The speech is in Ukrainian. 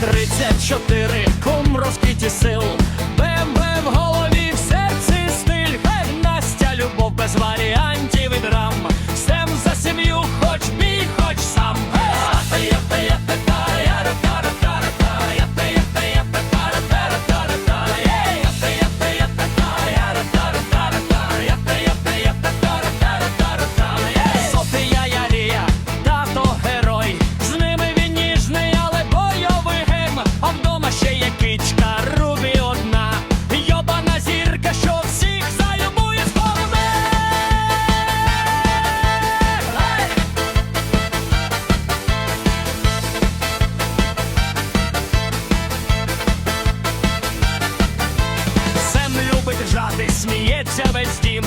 Тридцять чотири кум розквіті сил сміється весь дім